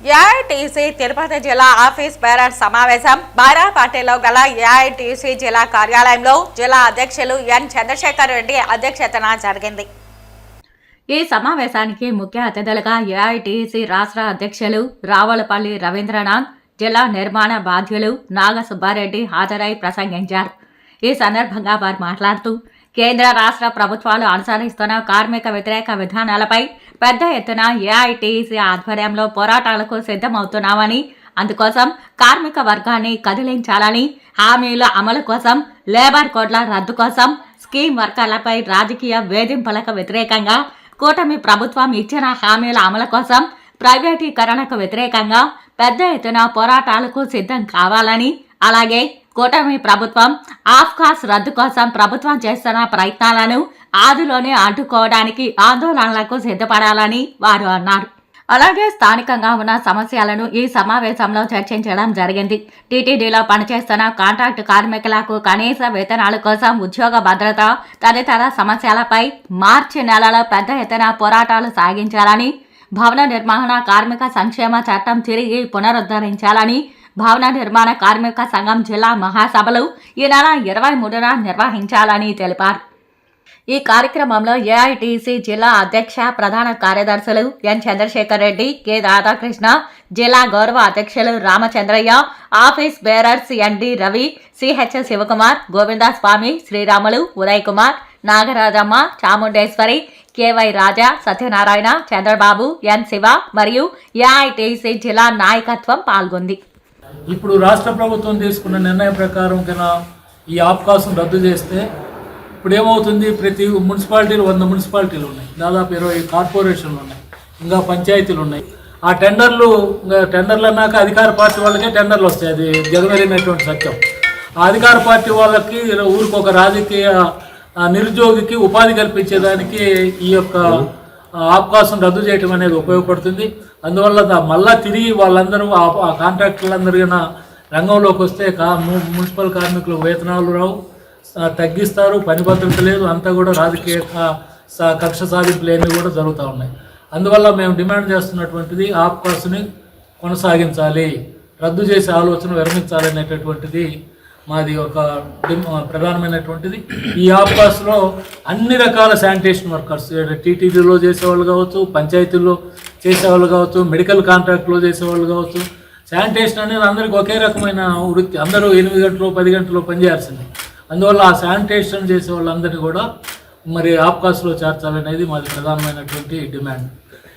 AITC Tirupati జిల్లా office bearer సమావేశం. బారాపాటిలో గల ఏఐటీసీ జిల్లా కార్యాలయంలో జిల్లా అధ్యక్షులు ఎన్ చంద్రశేఖర్ రెడ్డి అధ్యక్షతన జరిగింది. ఈ సమావేశానికి ముఖ్య అతిథులుగా ఏఐటీసీ రాష్ట్ర అధ్యక్షులు రావులపల్లి రవీంద్రనాథ్ జిల్లా నిర్మాణ బాధ్యులు నాగసుబ్బారెడ్డి హాజరై ప్రసంగించారు. ఈ సందర్భంగా వారు మాట్లాడుతూ కేంద్ర రాష్ట్ర ప్రభుత్వాలు అనుసరిస్తున్న కార్మిక వ్యతిరేక విధానాలపై పెద్ద ఎత్తున ఏఐటీసీ ఆధ్వర్యంలో పోరాటాలకు సిద్ధమవుతున్నామని అందుకోసం కార్మిక వర్గాన్ని కదిలించాలని హామీల అమలు కోసం లేబర్ కోడ్ల రద్దు కోసం స్కీమ్ వర్గాలపై రాజకీయ వేధింపులకు వ్యతిరేకంగా కూటమి ప్రభుత్వం ఇచ్చిన హామీల అమలు కోసం ప్రైవేటీకరణకు వ్యతిరేకంగా పెద్ద ఎత్తున పోరాటాలకు సిద్ధం కావాలని అలాగే కూటమి ప్రభుత్వం ఆఫ్కాస్ రద్దు కోసం ప్రభుత్వం చేస్తున్న ప్రయత్నాలను ఆదిలోనే అడ్డుకోవడానికి ఆందోళనలకు సిద్ధపడాలని వారు అన్నారు. అలాగే స్థానికంగా ఉన్న సమస్యలను ఈ సమావేశంలో చర్చించడం జరిగింది. టీటీడీలో పనిచేస్తున్న కాంట్రాక్టు కార్మికులకు కనీస వేతనాల కోసం ఉద్యోగ భద్రత తదితర సమస్యలపై మార్చి నెలలో పెద్ద ఎత్తున పోరాటాలు సాగించాలని భవన నిర్మాణ కార్మిక సంక్షేమ చట్టం తిరిగి పునరుద్ధరించాలని భవన నిర్మాణ కార్మిక సంఘం జిల్లా మహాసభలు ఈ నెల ఇరవై మూడున నిర్వహించాలని తెలిపారు. ఈ కార్యక్రమంలో ఏఐటీసీ జిల్లా అధ్యక్ష ప్రధాన కార్యదర్శులు ఎన్ చంద్రశేఖర్ రెడ్డి కె రాధాకృష్ణ జిల్లా గౌరవ అధ్యక్షులు Ramachandraiah office bearers ND Ravi CH Shivakumar Govindaswamy Sriramulu Uday Kumar Nagarajamma Chamundeshwari KY Raja Satyanarayana Chandrababu N Shiva మరియు ఏఐటీసీ జిల్లా నాయకత్వం పాల్గొంది. ఇప్పుడు రాష్ట్ర ప్రభుత్వం తీసుకున్న నిర్ణయం ప్రకారం ఈ అవకాశం రద్దు చేస్తే ఇప్పుడు ఏమవుతుంది ప్రతి మున్సిపాలిటీలు వంద మున్సిపాలిటీలు ఉన్నాయి. దాదాపు ఇరవై కార్పొరేషన్లు ఉన్నాయి. ఇంకా పంచాయతీలు ఉన్నాయి. ఆ టెండర్లు ఇంకా టెండర్లు అన్నాక అధికార పార్టీ వాళ్ళకే టెండర్లు వస్తాయి. అది జగమెరిగినటువంటి సత్యం. ఆ అధికార పార్టీ వాళ్ళకి ఊరికి ఒక రాజకీయ నిరుద్యోగికి ఉపాధి కల్పించేదానికి ఈ యొక్క అవకాశం రద్దు చేయటం అనేది ఉపయోగపడుతుంది. అందువల్ల మళ్ళా తిరిగి వాళ్ళందరూ ఆ- కాంట్రాక్టర్లందరూ రంగంలోకి వస్తే కా మున్సిపల్ కార్మికులకు వేతనాలు రావు. తగ్గిస్తారు పని భద్రత లేదు అంతా కూడా రాజకీయ కక్ష సాధింపులు కూడా జరుగుతూ ఉన్నాయి. అందువల్ల మేము డిమాండ్ చేస్తున్నటువంటిది ఆప్కాస్ని కొనసాగించాలి రద్దు చేసే ఆలోచన విరమించాలి అనేటటువంటిది మాది ఒక ప్రధానమైనటువంటిది. ఈ ఆప్కాస్లో అన్ని రకాల శానిటేషన్ వర్కర్స్ టీటీడీలో చేసేవాళ్ళు కావచ్చు పంచాయతీల్లో చేసేవాళ్ళు కావచ్చు మెడికల్ కాంట్రాక్ట్లో చేసేవాళ్ళు కావచ్చు శానిటేషన్ అనేది అందరికీ ఒకే రకమైన వృత్తి అందరూ ఎనిమిది గంటలు పది గంటలు పనిచేయాల్సిందే. అందువల్ల ఆ శానిటేషన్ చేసే వాళ్ళందరినీ కూడా మరి ఆప్కాస్లో చేర్చాలనేది మాది ప్రధానమైనటువంటి డిమాండ్.